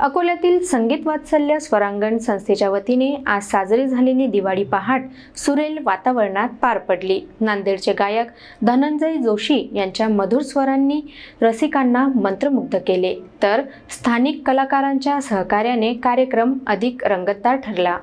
अकोल्यातील संगीत वात्सल्य स्वरांगण संस्थेच्या वतीने आज साजरी झालेली दिवाळी पहाट सुरेल वातावरणात पार पडली. नांदेडचे गायक धनंजय जोशी यांच्या मधुर स्वरांनी रसिकांना मंत्रमुग्ध केले. तर स्थानिक कलाकारांच्या सहकार्याने कार्यक्रम अधिक रंगतदार ठरला.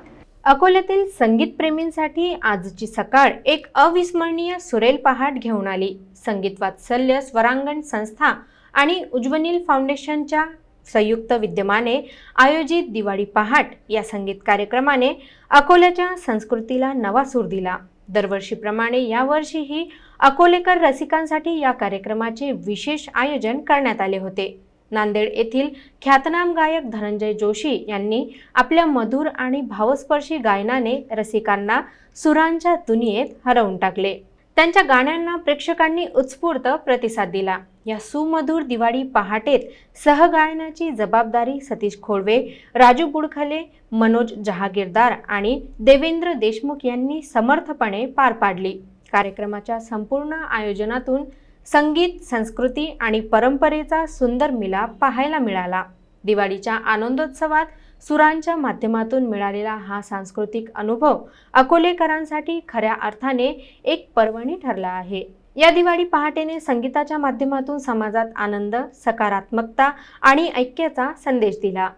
अकोल्यातील संगीतप्रेमींसाठी आजची सकाळ एक अविस्मरणीय सुरेल पहाट घेऊन आली. संगीत वात्सल्य स्वरांगण संस्था आणि उज्वनील फाउंडेशनच्या संयुक्त विद्यमाने आयोजित दिवाळी पहाट या संगीत कार्यक्रमाने अकोल्याच्या संस्कृतीला नवा सूर दिला. दरवर्षीप्रमाणे यावर्षीही अकोलेकर रसिकांसाठी या कार्यक्रमाचे विशेष आयोजन करण्यात आले होते. नांदेड येथील ख्यातनाम गायक धनंजय जोशी यांनी आपल्या मधुर आणि भावस्पर्शी गायनाने रसिकांना सुरांच्या दुनियेत हरवून टाकले. त्यांच्या गाण्यांना प्रेक्षकांनी उत्स्फूर्त प्रतिसाद दिला. या सुमधुर दिवाळी पहाटेत सहगायनाची जबाबदारी सतीश खोडवे राजू बुडखले मनोज जहागीरदार आणि देवेंद्र देशमुख यांनी समर्थपणे पार पाडली. कार्यक्रमाच्या संपूर्ण आयोजनातून संगीत संस्कृती आणि परंपरेचा सुंदर मिलाप पाहायला मिळाला. दिवाळीच्या आनंदोत्सवात सुरांच्या माध्यमातून मिळालेला हा सांस्कृतिक अनुभव अकोलेकरांसाठी खऱ्या अर्थाने एक पर्वणी ठरला आहे. या दिवाळी पहाटेने संगीताच्या माध्यमातून समाजात आनंद सकारात्मकता आणि ऐक्याचा संदेश दिला.